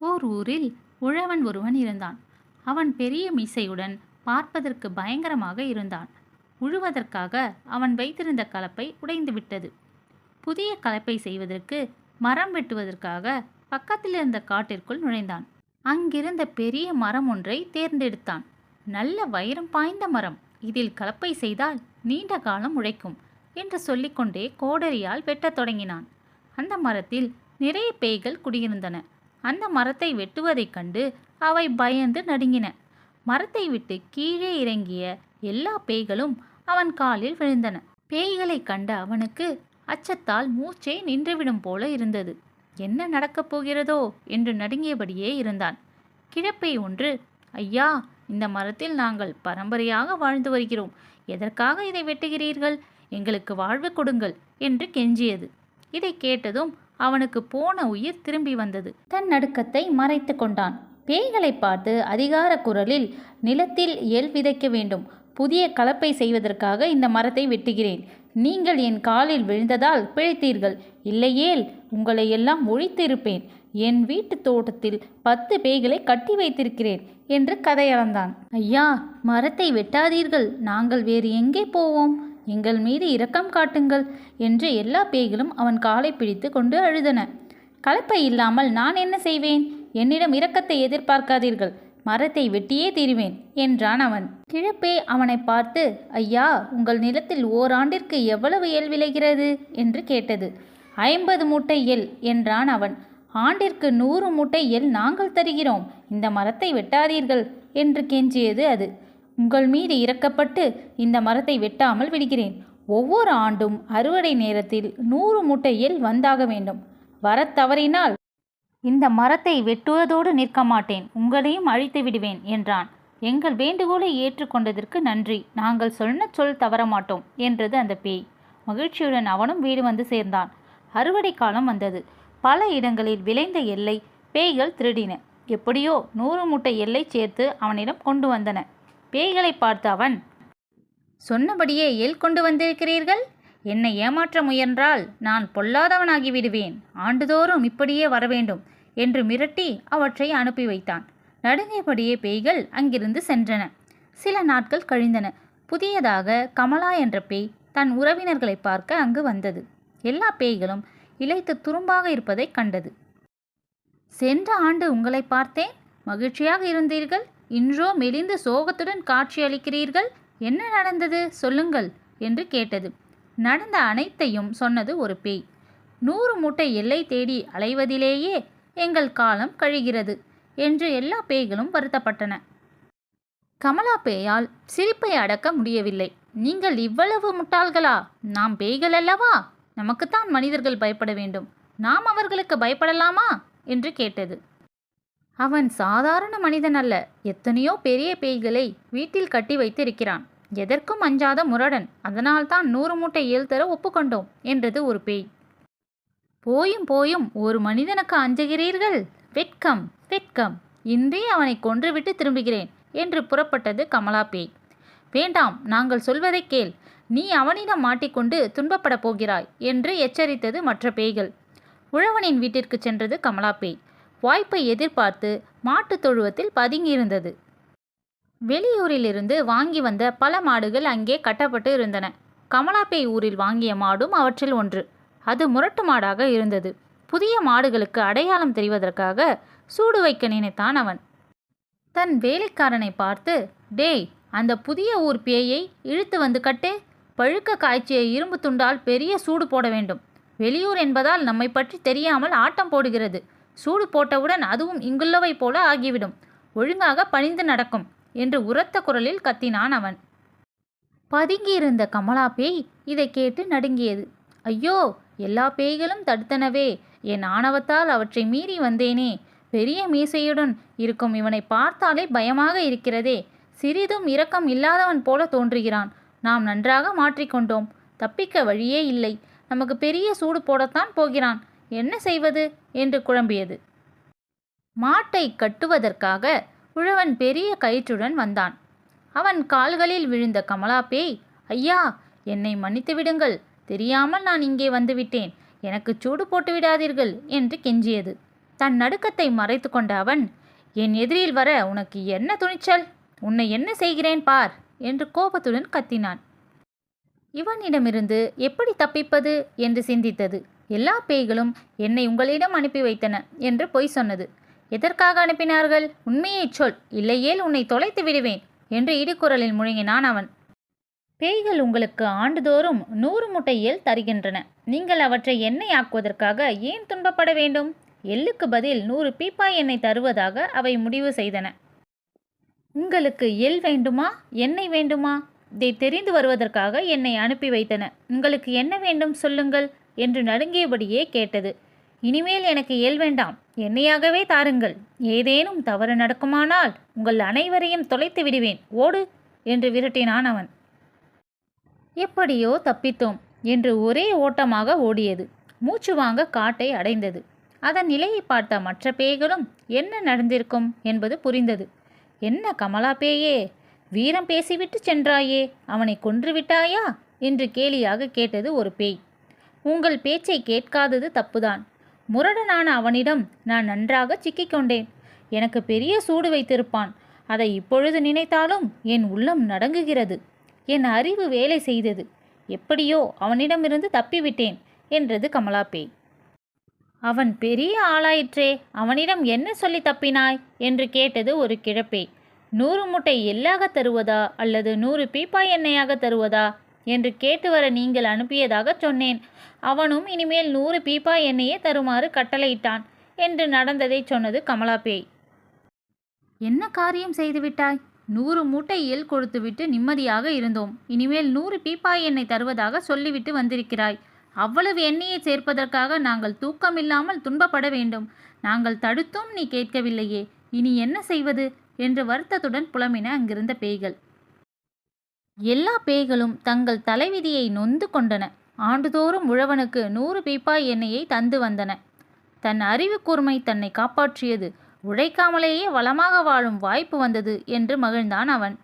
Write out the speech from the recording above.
ஓர் ஊரில் உழவன் ஒருவன் இருந்தான். அவன் பெரிய மீசையுடன் பார்ப்பதற்கு பயங்கரமாக இருந்தான். உழுவதற்காக அவன் வைத்திருந்த கலப்பை உடைந்துவிட்டது புதிய கலப்பை செய்வதற்கு மரம் வெட்டுவதற்காக பக்கத்தில் இருந்த காட்டிற்குள் நுழைந்தான். அங்கிருந்த பெரிய மரம் ஒன்றை தேர்ந்தெடுத்தான். நல்ல வைரம் பாய்ந்த மரம். இதில் கலப்பை செய்தால் நீண்ட காலம் உழைக்கும் என்று சொல்லிக்கொண்டே கோடரியால் வெட்டத் தொடங்கினான். அந்த மரத்தில் நிறைய பேய்கள் குடியிருந்தன. அந்த மரத்தை வெட்டுவதைக் கண்டு அவை பயந்து நடுங்கின. மரத்தை விட்டு கீழே இறங்கிய எல்லா பேய்களும் அவன் காலில் விழுந்தன. பேய்களைக் கண்ட அவனுக்கு அச்சத்தால் மூச்சே நின்றுவிடும் போல இருந்தது. என்ன நடக்கப் போகிறதோ? என்று நடுங்கியபடியே இருந்தான். கிழப்பை ஒன்று. ஐயா இந்த மரத்தில் நாங்கள் பரம்பரையாக வாழ்ந்து வருகிறோம். எதற்காக இதை வெட்டுகிறீர்கள்? எங்களுக்கு வாழ்வு கொடுங்கள் என்று கெஞ்சியது. இதை கேட்டதும் அவனுக்கு போன உயிர் திரும்பி வந்தது. தன் நடுக்கத்தை மறைத்து கொண்டான். பேய்களை பார்த்து அதிகார குரலில் நிலத்தில் எல் விதைக்க வேண்டும். புதிய கலப்பை செய்வதற்காக இந்த மரத்தை வெட்டுகிறேன். நீங்கள் என் காலில் விழுந்ததால் பிழைத்தீர்கள். இல்லையேல் உங்களை எல்லாம் ஒழித்திருப்பேன். என் வீட்டு தோட்டத்தில் பத்து பேய்களை கட்டி வைத்திருக்கிறேன் என்று கதையளந்தான். ஐயா மரத்தை வெட்டாதீர்கள். நாங்கள் வேறு எங்கே போவோம்? எங்கள் மீது இரக்கம் காட்டுங்கள் என்று எல்லா பேய்களும் அவன் காலை பிடித்து கொண்டு அழுதன. கலப்பை இல்லாமல் நான் என்ன செய்வேன்? என்னிடம் இரக்கத்தை எதிர்பார்க்காதீர்கள். மரத்தை வெட்டியே தீருவேன் என்றான் அவன். கிழப்பே அவனை பார்த்து ஐயா உங்கள் நிலத்தில் ஓராண்டிற்கு எவ்வளவு எல் விளைகிறது? என்று கேட்டது. ஐம்பது மூட்டை எல் என்றான் அவன். ஆண்டிற்கு நூறு மூட்டை எல் நாங்கள் தருகிறோம். இந்த மரத்தை வெட்டாதீர்கள் என்று கெஞ்சியது அது. உங்கள் மீது இறக்கப்பட்டு இந்த மரத்தை வெட்டாமல் விடுகிறேன். ஒவ்வொரு ஆண்டும் அறுவடை நேரத்தில் நூறு மூட்டை வந்தாக வேண்டும். வரத் தவறினால் இந்த மரத்தை வெட்டுவதோடு நிற்க மாட்டேன். உங்களையும் அழித்து விடுவேன் என்றான். எங்கள் வேண்டுகோளை ஏற்றுக்கொண்டதற்கு நன்றி. நாங்கள் சொன்ன சொல் தவற மாட்டோம் என்றது அந்த பேய். மகிழ்ச்சியுடன் அவனும் வீடு வந்து சேர்ந்தான். அறுவடை காலம் வந்தது. பல இடங்களில் விளைந்த எல்லை பேய்கள் திருடின. எப்படியோ நூறு மூட்டை எல்லை சேர்த்து அவனிடம் கொண்டு வந்தன. பேய்களை பார்த்த அவன் சொன்னபடியே எல் கொண்டு வந்திருக்கிறீர்கள்? என்னை ஏமாற்ற முயன்றால் நான் பொல்லாதவனாகி விடுவேன். ஆண்டுதோறும் இப்படியே வரவேண்டும் என்று மிரட்டி அவற்றை அனுப்பி வைத்தான். நடுங்கியபடியே பேய்கள் அங்கிருந்து சென்றன. சில நாட்கள் கழிந்தன. புதியதாக கமலா என்ற பேய் தன் உறவினர்களை பார்க்க அங்கு வந்தது. எல்லா பேய்களும் இழைத்து துரும்பாக இருப்பதைக் கண்டது. சென்ற ஆண்டு உங்களை பார்த்தேன். மகிழ்ச்சியாக இருந்தீர்கள். இன்றோ மெலிந்து சோகத்துடன் காட்சியளிக்கிறீர்கள்? என்ன நடந்தது? சொல்லுங்கள் என்று கேட்டது. நடந்த அனைத்தையும் சொன்னது ஒரு பேய். நூறு மூட்டை எல்லை தேடி அலைவதிலேயே எங்கள் காலம் கழிகிறது என்று எல்லா பேய்களும் வருத்தப்பட்டன. கமலா பேயால் சிரிப்பை அடக்க முடியவில்லை. நீங்கள் இவ்வளவு முட்டாள்களா? நாம் பேய்கள் அல்லவா? நமக்குத்தான் மனிதர்கள் பயப்பட வேண்டும். நாம் அவர்களுக்கு பயப்படலாமா? என்று கேட்டது. அவன் சாதாரண மனிதன் அல்ல. எத்தனையோ பெரிய பேய்களை வீட்டில் கட்டி வைத்து இருக்கிறான் எதற்கும் அஞ்சாத முரடன். அதனால்தான் நூறு மூட்டை ஏல் தர ஒப்புக்கொண்டோம் என்றது ஒரு பேய். போயும் போயும் ஒரு மனிதனுக்கு அஞ்சுகிறீர்கள்? வெட்கம் வெட்கம். இன்றே அவனை கொன்றுவிட்டு திரும்புகிறேன் என்று புறப்பட்டது கமலா பேய். வேண்டாம் நாங்கள் சொல்வதை கேள். நீ அவனிடம் மாட்டிக்கொண்டு துன்பப்படப் போகிறாய் என்று எச்சரித்தது மற்ற பேய்கள். உழவனின் வீட்டிற்கு சென்றது கமலா பேய். வாய்ப்பை எதிர்பார்த்து மாட்டுத் தொழுவத்தில் பதுங்கியிருந்தது. வெளியூரிலிருந்து வாங்கி வந்த பல மாடுகள் அங்கே கட்டப்பட்டு இருந்தன. கமலாப்பேய் ஊரில் வாங்கிய மாடும் அவற்றில் ஒன்று. அது முரட்டு மாடாக இருந்தது. புதிய மாடுகளுக்கு அடையாளம் தெரிவதற்காக சூடு வைக்க நினைத்தான் அவன். தன் வேலைக்காரனை பார்த்து டேய் அந்த புதிய ஊர் பேயை இழுத்து வந்து கட்டே. பழுக்க காய்ச்சிய இரும்பு துண்டால் பெரிய சூடு போட வேண்டும். வெளியூர் என்பதால் நம்மை பற்றி தெரியாமல் ஆட்டம் போடுகிறது. சூடு போட்டவுடன் அதுவும் இங்குள்ளவை போல ஆகிவிடும். ஒழுங்காக பணிந்து நடக்கும் என்று உரத்த குரலில் கத்தினான் அவன். பதுங்கியிருந்த கமலா பேய் இதை கேட்டு நடுங்கியது. ஐயோ எல்லா பேய்களும் தடுத்தனவே. என் ஆணவத்தால் அவற்றை மீறி வந்தேனே. பெரிய மீசையுடன் இருக்கும் இவனை பார்த்தாலே பயமாக இருக்கிறதே. சிறிதும் இரக்கம் இல்லாதவன் போல தோன்றுகிறான். நாம் நன்றாக மாற்றிக்கொண்டோம். தப்பிக்க வழியே இல்லை. நமக்கு பெரிய சூடு போடத்தான் போகிறான். என்ன செய்வது? என்று குழம்பியது. மாட்டை கட்டுவதற்காக உழவன் பெரிய கயிற்றுடன் வந்தான். அவன் கால்களில் விழுந்த கமலா பேய் ஐயா என்னை மன்னித்து விடுங்கள். தெரியாமல் நான் இங்கே வந்துவிட்டேன். எனக்கு சூடு போட்டு விடாதீர்கள் என்று கெஞ்சியது. தன் நடுக்கத்தை மறைத்து கொண்ட அவன் என் எதிரில் வர உனக்கு என்ன துணிச்சல்? உன்னை என்ன செய்கிறேன் பார் என்று கோபத்துடன் கத்தினான். இவனிடமிருந்து எப்படி தப்பிப்பது? என்று சிந்தித்தது. எல்லா பேய்களும் என்னை உங்களிடம் அனுப்பி வைத்தன என்று பொய் சொன்னது. எதற்காக அனுப்பினார்கள்? உண்மையைச் சொல். இல்லையேல் உன்னை தொலைத்து விடுவேன் என்று இடிக்குரலில் முழங்கினான் அவன். பேய்கள் உங்களுக்கு ஆண்டுதோறும் நூறு முட்டையில் எள் தருகின்றன. நீங்கள் அவற்றை எண்ணெய் ஆக்குவதற்காக ஏன் துன்பப்பட வேண்டும்? எள்ளுக்கு பதில் நூறு பீப்பாய் எண்ணெய் தருவதாக அவை முடிவு செய்தன. உங்களுக்கு எள் வேண்டுமா? எண்ணெய் வேண்டுமா? இதை தெரிந்து வருவதற்காக என்னை அனுப்பி வைத்தன. உங்களுக்கு என்ன வேண்டும் சொல்லுங்கள். என்று நடுங்கியபடியே கேட்டது. இனிமேல் எனக்கு இயல் வேண்டாம். என்னையாகவே தாருங்கள். ஏதேனும் தவறு நடக்குமானால் உங்கள் அனைவரையும் தொலைத்து விடுவேன். ஓடு! என்று விரட்டினான் அவன். எப்படியோ தப்பித்தோம் என்று ஒரே ஓட்டமாக ஓடியது. மூச்சு வாங்க காட்டை அடைந்தது. அதன் நிலையை பார்த்த மற்ற பேய்களும் என்ன நடந்திருக்கும்? என்பது புரிந்தது. என்ன கமலா பேயே? வீரம் பேசிவிட்டு சென்றாயே. அவனை கொன்று விட்டாயா? என்று கேலியாக கேட்டது ஒரு பேய். உங்கள் பேச்சை கேட்காதது தப்புதான். முரடனான அவனிடம் நான் நன்றாக சிக்கிக்கொண்டேன். எனக்கு பெரிய சூடு வைத்திருப்பான். அதை இப்பொழுது நினைத்தாலும் என் உள்ளம் நடங்குகிறது. என் அறிவு வேலை செய்தது. எப்படியோ அவனிடமிருந்து தப்பிவிட்டேன் என்றது கமலா பேய் அவன் பெரிய ஆளாயிற்றே அவனிடம் என்ன சொல்லி தப்பினாய்? என்று கேட்டது ஒரு கிழப்பேய் நூறு முட்டை எள்ளாக தருவதா அல்லது நூறு பீப்பாய் எண்ணெயாக தருவதா? என்று கேட்டு வர நீங்கள் அனுப்பியதாக சொன்னேன். அவனும் இனிமேல் நூறு பீப்பாய் எண்ணெயே தருமாறு கட்டளையிட்டான் என்று நடந்ததை சொன்னது கமலா பேய். என்ன காரியம் செய்துவிட்டாய் நூறு மூட்டை எள் கொடுத்துவிட்டு நிம்மதியாக இருந்தோம். இனிமேல் நூறு பீப்பாய் எண்ணெய் தருவதாக சொல்லிவிட்டு வந்திருக்கிறாய். அவ்வளவு எண்ணெயை சேர்ப்பதற்காக நாங்கள் தூக்கமில்லாமல் துன்பப்பட வேண்டும். நாங்கள் தடுத்தும் நீ கேட்கவில்லையே. இனி என்ன செய்வது? என்று வருத்தத்துடன் புலமின அங்கிருந்த பேய்கள். எல்லா பேய்களும் தங்கள் தலைவிதியை நொந்து கொண்டன. ஆண்டுதோறும் உழவனுக்கு நூறு பீப்பாய் எண்ணெயை தந்து வந்தன. தன் அறிவு கூர்மை தன்னை காப்பாற்றியது உழைக்காமலேயே வளமாக வாழும் வாய்ப்பு வந்தது என்று மகிழ்ந்தான் அவன்.